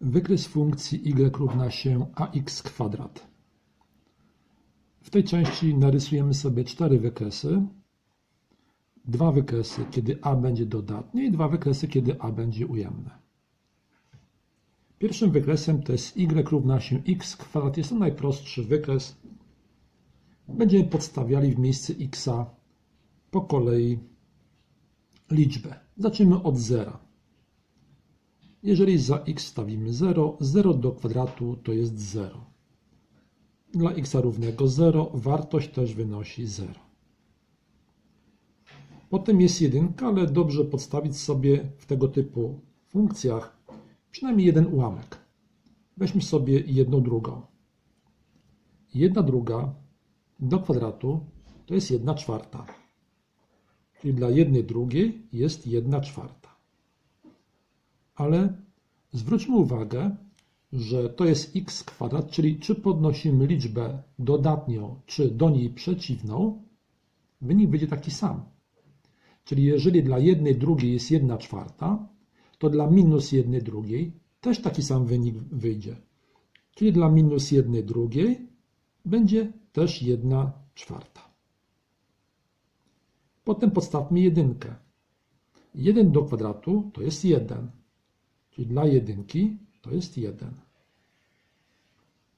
Wykres funkcji y równa się ax kwadrat. W tej części narysujemy sobie cztery wykresy. Dwa wykresy, kiedy a będzie dodatnie i dwa wykresy, kiedy a będzie ujemne. Pierwszym wykresem to jest y równa się x kwadrat. Jest to najprostszy wykres. Będziemy podstawiali w miejsce x po kolei liczbę. Zacznijmy od zera. Jeżeli za x stawimy 0, 0 do kwadratu to jest 0. Dla x równego 0 wartość też wynosi 0. Potem jest jedynka, ale dobrze podstawić sobie w tego typu funkcjach przynajmniej jeden ułamek. Weźmy sobie jedną drugą. Jedna druga do kwadratu to jest jedna czwarta. Czyli dla jednej drugiej jest jedna czwarta ale zwróćmy uwagę, że to jest x kwadrat, czyli czy podnosimy liczbę dodatnią, czy do niej przeciwną, wynik będzie taki sam. Czyli jeżeli dla jednej drugiej jest 1 czwarta, to dla minus jednej drugiej też taki sam wynik wyjdzie. Czyli dla minus jednej drugiej będzie też 1 czwarta. Potem podstawmy jedynkę. 1 do kwadratu to jest 1. Czyli dla jedynki to jest 1.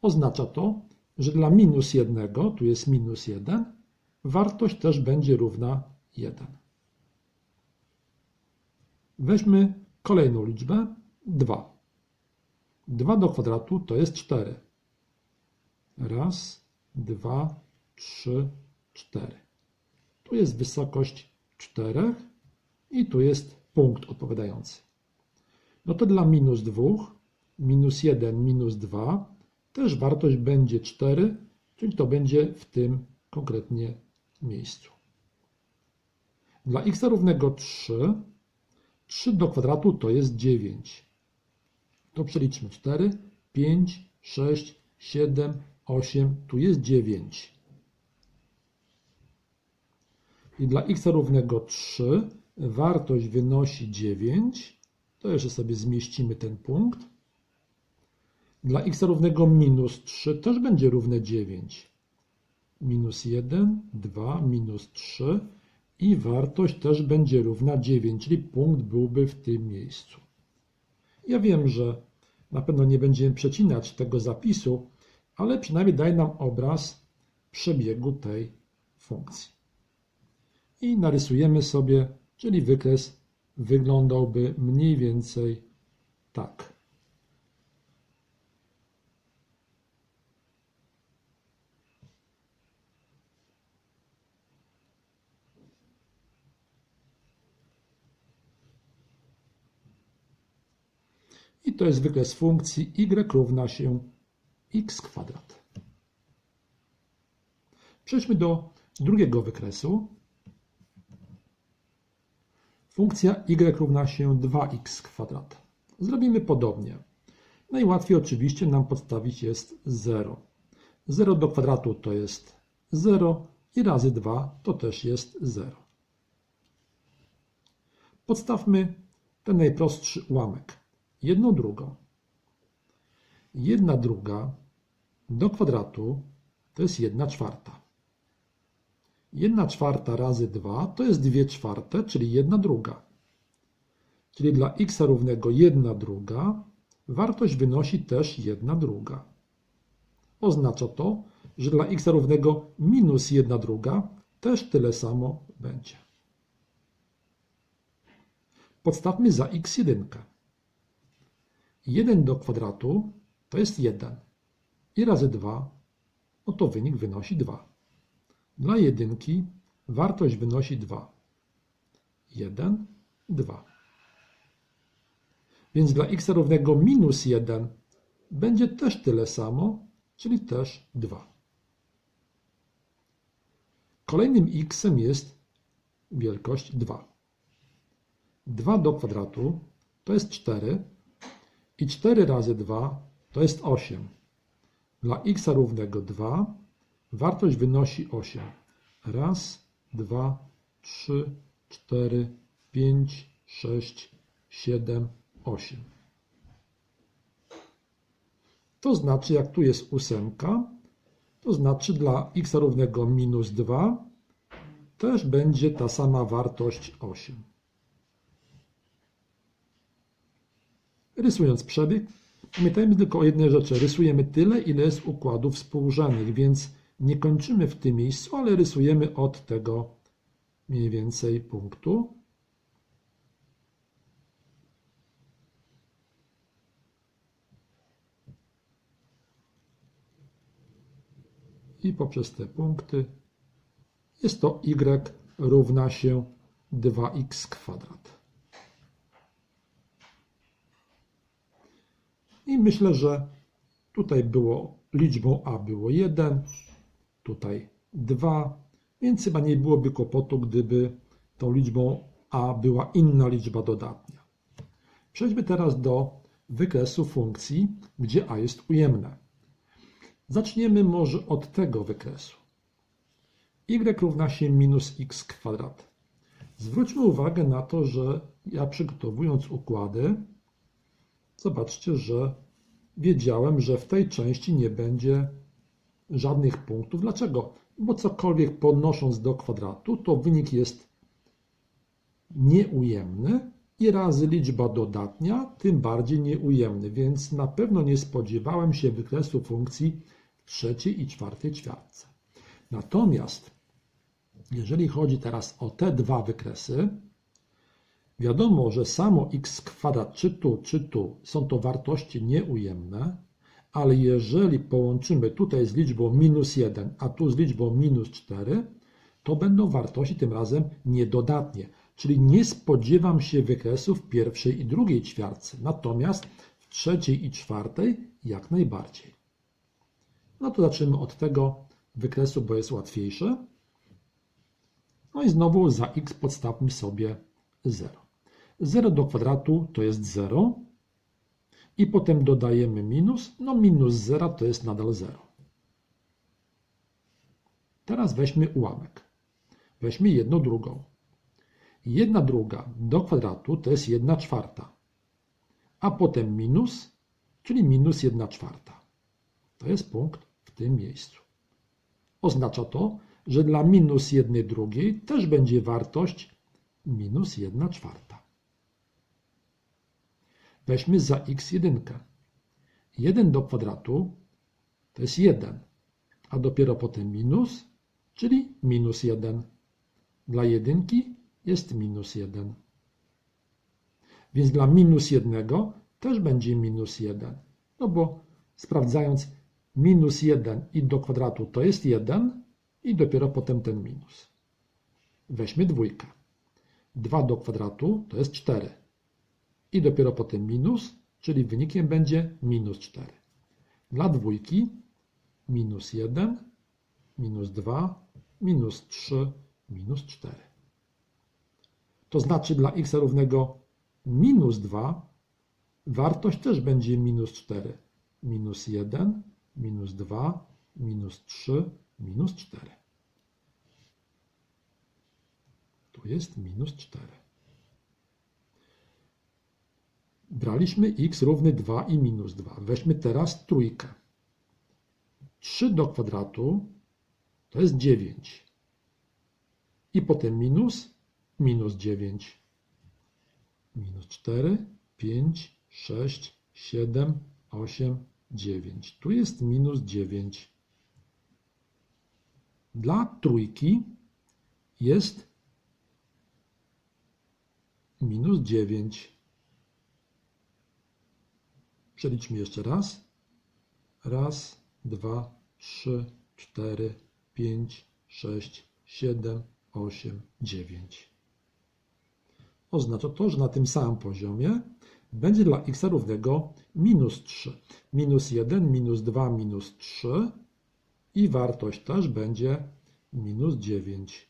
Oznacza to, że dla minus jednego, tu jest minus 1, wartość też będzie równa 1. Weźmy kolejną liczbę 2. 2 do kwadratu to jest 4. Raz, dwa, trzy, cztery. Tu jest wysokość 4 i tu jest punkt odpowiadający no to dla minus 2, minus 1, minus 2 też wartość będzie 4, czyli to będzie w tym konkretnie miejscu. Dla x równego 3, 3 do kwadratu to jest 9. To przeliczmy 4, 5, 6, 7, 8, tu jest 9. I dla x równego 3 wartość wynosi 9, to jeszcze sobie zmieścimy ten punkt. Dla x równego minus 3 też będzie równe 9. Minus 1, 2, minus 3 i wartość też będzie równa 9, czyli punkt byłby w tym miejscu. Ja wiem, że na pewno nie będziemy przecinać tego zapisu, ale przynajmniej daje nam obraz przebiegu tej funkcji. I narysujemy sobie, czyli wykres wyglądałby mniej więcej tak. I to jest wykres funkcji y równa się x kwadrat. Przejdźmy do drugiego wykresu. Funkcja y równa się 2x kwadrat. Zrobimy podobnie. Najłatwiej oczywiście nam podstawić jest 0. 0 do kwadratu to jest 0 i razy 2 to też jest 0. Podstawmy ten najprostszy ułamek. Jedną drugą. Jedna druga do kwadratu to jest 1 czwarta. 1 czwarta razy 2 to jest 2 czwarte, czyli 1 druga. Czyli dla x równego 1 druga wartość wynosi też 1 druga. Oznacza to, że dla x równego minus 1 druga też tyle samo będzie. Podstawmy za x jedynkę. 1 do kwadratu to jest 1 i razy 2, no to wynik wynosi 2. Dla jedynki wartość wynosi 2. 1, 2. Więc dla x równego minus 1 będzie też tyle samo, czyli też 2. Kolejnym x jest wielkość 2. 2 do kwadratu to jest 4 i 4 razy 2 to jest 8. Dla x równego 2 Wartość wynosi 8. Raz, dwa, trzy, cztery, pięć, sześć, siedem, osiem. To znaczy, jak tu jest ósemka, to znaczy dla x równego minus 2 też będzie ta sama wartość 8. Rysując przebieg, pamiętajmy tylko o jednej rzeczy. Rysujemy tyle, ile jest układów współrzędnych, więc nie kończymy w tym miejscu, ale rysujemy od tego mniej więcej punktu. I poprzez te punkty jest to y równa się 2x kwadrat. I myślę, że tutaj było liczbą a było 1, tutaj 2, więc chyba nie byłoby kłopotu, gdyby tą liczbą a była inna liczba dodatnia. Przejdźmy teraz do wykresu funkcji, gdzie a jest ujemne. Zaczniemy może od tego wykresu. y równa się minus x kwadrat. Zwróćmy uwagę na to, że ja przygotowując układy, zobaczcie, że wiedziałem, że w tej części nie będzie żadnych punktów. Dlaczego? Bo cokolwiek podnosząc do kwadratu, to wynik jest nieujemny i razy liczba dodatnia, tym bardziej nieujemny, więc na pewno nie spodziewałem się wykresu funkcji w trzeciej i czwartej ćwiartce. Natomiast jeżeli chodzi teraz o te dwa wykresy, wiadomo, że samo x kwadrat, czy tu, czy tu, są to wartości nieujemne, ale jeżeli połączymy tutaj z liczbą minus 1, a tu z liczbą minus 4, to będą wartości tym razem niedodatnie. Czyli nie spodziewam się wykresów w pierwszej i drugiej ćwiartce, natomiast w trzeciej i czwartej jak najbardziej. No to zaczniemy od tego wykresu, bo jest łatwiejsze. No i znowu za x podstawmy sobie 0. 0 do kwadratu to jest 0. I potem dodajemy minus. No minus 0 to jest nadal 0. Teraz weźmy ułamek. Weźmy jedną drugą. Jedna druga do kwadratu to jest 1 czwarta. A potem minus, czyli minus 1 czwarta. To jest punkt w tym miejscu. Oznacza to, że dla minus 1 drugiej też będzie wartość minus 1 czwarta. Weźmy za x1. 1 do kwadratu to jest 1, a dopiero potem minus, czyli minus 1. Dla jedynki jest minus 1. Więc dla minus 1 też będzie minus 1. No bo sprawdzając minus 1 i do kwadratu to jest 1 i dopiero potem ten minus. Weźmy dwójkę. 2 do kwadratu to jest 4. I dopiero potem minus, czyli wynikiem będzie minus 4. Dla dwójki minus 1, minus 2, minus 3, minus 4. To znaczy dla x równego minus 2 wartość też będzie minus 4. Minus 1, minus 2, minus 3, minus 4. Tu jest minus 4. Braliśmy x równy 2 i minus 2. Weźmy teraz trójkę. 3 do kwadratu to jest 9. I potem minus, minus 9. Minus 4, 5, 6, 7, 8, 9. Tu jest minus 9. Dla trójki jest minus 9. Przeliczmy jeszcze raz. Raz, dwa, trzy, cztery, pięć, sześć, siedem, osiem, dziewięć. Oznacza to, że na tym samym poziomie będzie dla x równego minus 3. Minus 1, minus 2, minus 3 i wartość też będzie minus 9.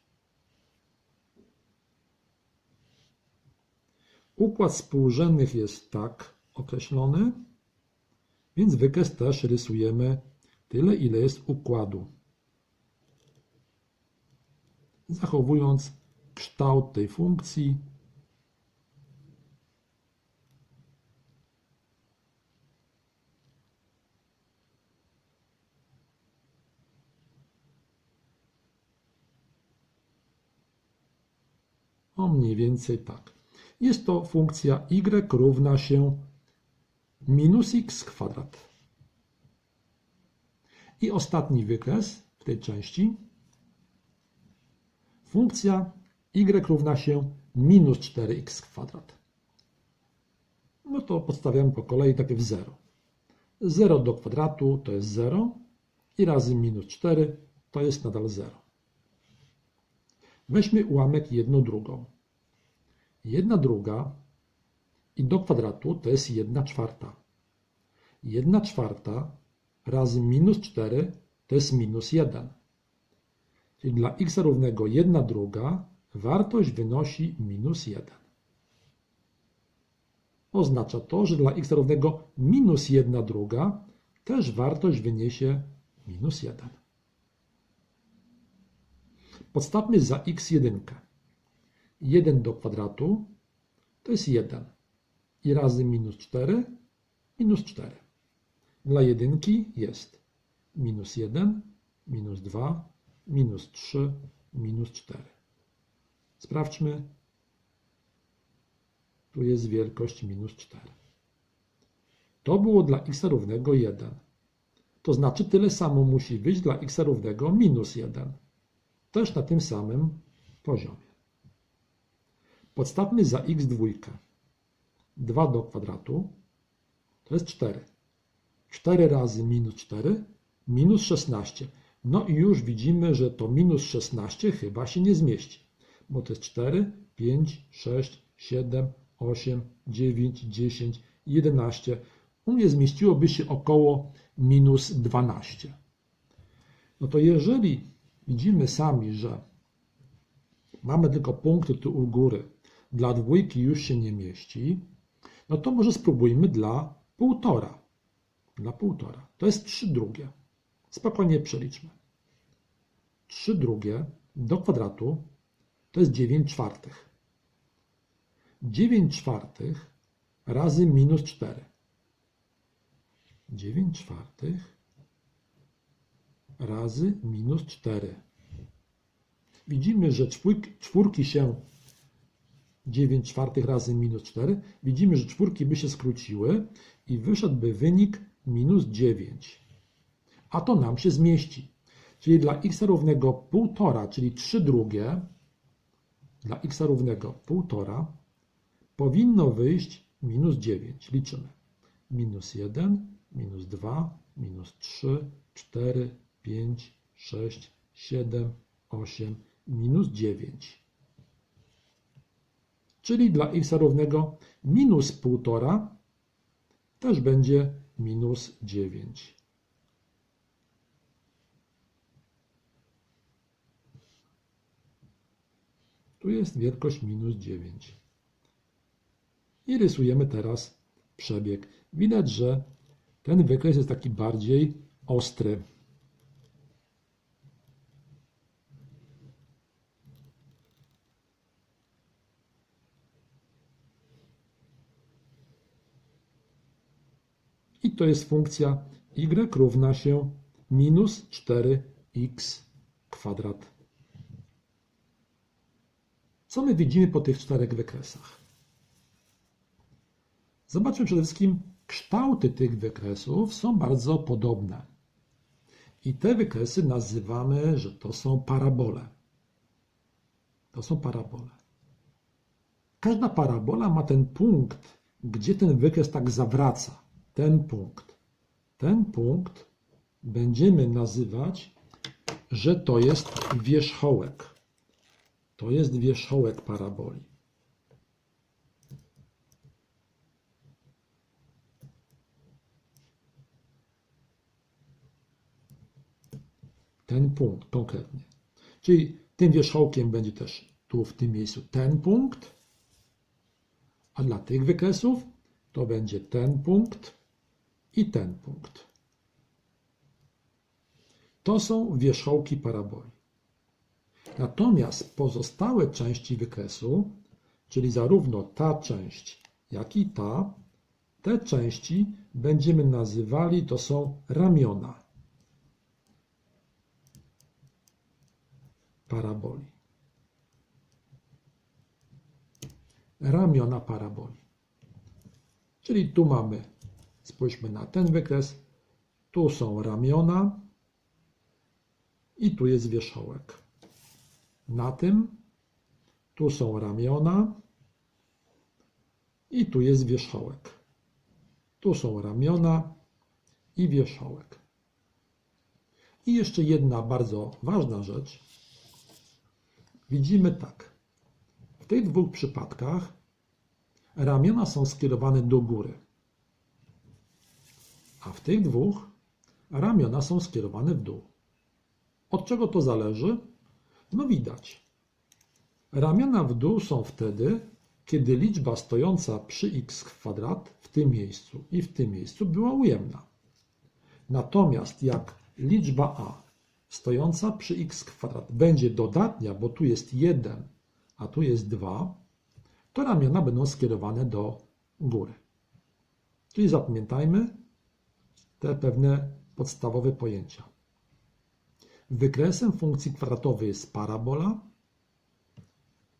Układ współrzędnych jest tak określony, więc wykres też rysujemy tyle, ile jest układu. Zachowując kształt tej funkcji. O mniej więcej tak. Jest to funkcja y równa się minus x kwadrat. I ostatni wykres w tej części. Funkcja y równa się minus 4x kwadrat. No to podstawiamy po kolei takie w 0. 0 do kwadratu to jest 0 i razy minus 4 to jest nadal 0. Weźmy ułamek jedną drugą. 1 druga i do kwadratu to jest 1 czwarta. 1 czwarta razy minus 4 to jest minus 1. Czyli dla x równego 1 druga wartość wynosi minus 1. Oznacza to, że dla x równego minus 1 druga też wartość wyniesie minus 1. Podstawmy za x1. 1 do kwadratu to jest 1 i razy minus 4 minus 4. Dla jedynki jest minus 1, minus 2, minus 3, minus 4. Sprawdźmy. Tu jest wielkość minus 4. To było dla x równego 1. To znaczy tyle samo musi wyjść dla x równego minus 1. Też na tym samym poziomie. Podstawmy za x dwójkę. 2 do kwadratu to jest 4. 4 razy minus 4 minus 16. No i już widzimy, że to minus 16 chyba się nie zmieści, bo to jest 4, 5, 6, 7, 8, 9, 10, 11. U mnie zmieściłoby się około minus 12. No to jeżeli widzimy sami, że mamy tylko punkty tu u góry, dla dwójki już się nie mieści, no to może spróbujmy dla półtora. Dla półtora. To jest 3 drugie. Spokojnie przeliczmy. 3 drugie do kwadratu to jest 9 czwartych. 9 czwartych razy minus 4. 9 czwartych razy minus 4. Widzimy, że czwórki się 9 czwartych razy minus 4. Widzimy, że czwórki by się skróciły i wyszedłby wynik minus 9. A to nam się zmieści. Czyli dla x równego 1,5, czyli 3 drugie, dla x równego 1,5 powinno wyjść minus 9. Liczymy. Minus 1, minus 2, minus 3, 4, 5, 6, 7, 8, minus 9. Czyli dla x równego minus 1,5 też będzie minus 9. Tu jest wielkość minus 9. I rysujemy teraz przebieg. Widać, że ten wykres jest taki bardziej ostry. I to jest funkcja y równa się minus 4x kwadrat. Co my widzimy po tych czterech wykresach? Zobaczmy przede wszystkim, kształty tych wykresów są bardzo podobne. I te wykresy nazywamy, że to są parabole. To są parabole. Każda parabola ma ten punkt, gdzie ten wykres tak zawraca. Ten punkt. Ten punkt będziemy nazywać, że to jest wierzchołek. To jest wierzchołek paraboli. Ten punkt konkretnie. Czyli tym wierzchołkiem będzie też tu w tym miejscu ten punkt, a dla tych wykresów to będzie ten punkt i ten punkt. To są wierzchołki paraboli. Natomiast pozostałe części wykresu, czyli zarówno ta część, jak i ta, te części będziemy nazywali, to są ramiona paraboli. ramiona paraboli. Czyli tu mamy, spójrzmy na ten wykres, tu są ramiona i tu jest wierzchołek. Na tym, tu są ramiona i tu jest wierzchołek. Tu są ramiona i wierzchołek. I jeszcze jedna bardzo ważna rzecz. Widzimy tak. W tych dwóch przypadkach ramiona są skierowane do góry, a w tych dwóch ramiona są skierowane w dół. Od czego to zależy? No widać. Ramiona w dół są wtedy, kiedy liczba stojąca przy x kwadrat w tym miejscu i w tym miejscu była ujemna. Natomiast jak liczba a stojąca przy x kwadrat będzie dodatnia, bo tu jest 1, a tu jest 2, to ramiona będą skierowane do góry. Czyli zapamiętajmy te pewne podstawowe pojęcia. Wykresem funkcji kwadratowej jest parabola,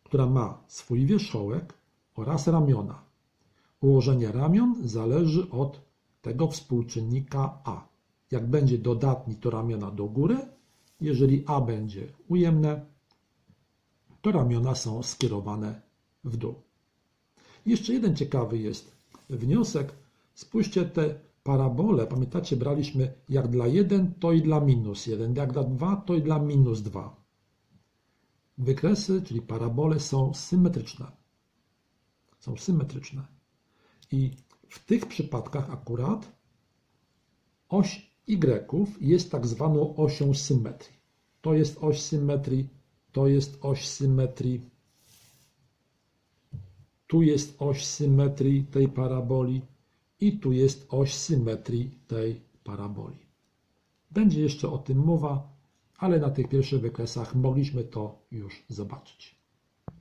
która ma swój wierzchołek oraz ramiona. Ułożenie ramion zależy od tego współczynnika a. Jak będzie dodatni, to ramiona do góry. Jeżeli a będzie ujemne, to ramiona są skierowane w dół. Jeszcze jeden ciekawy jest wniosek. Spójrzcie te parabole. Pamiętacie, braliśmy jak dla 1, to i dla minus 1. Jak dla 2, to i dla minus 2. Wykresy, czyli parabole są symetryczne. Są symetryczne. I w tych przypadkach akurat oś Y jest tak zwaną osią symetrii. To jest oś symetrii, to jest oś symetrii. Tu jest oś symetrii tej paraboli i tu jest oś symetrii tej paraboli. Będzie jeszcze o tym mowa, ale na tych pierwszych wykresach mogliśmy to już zobaczyć.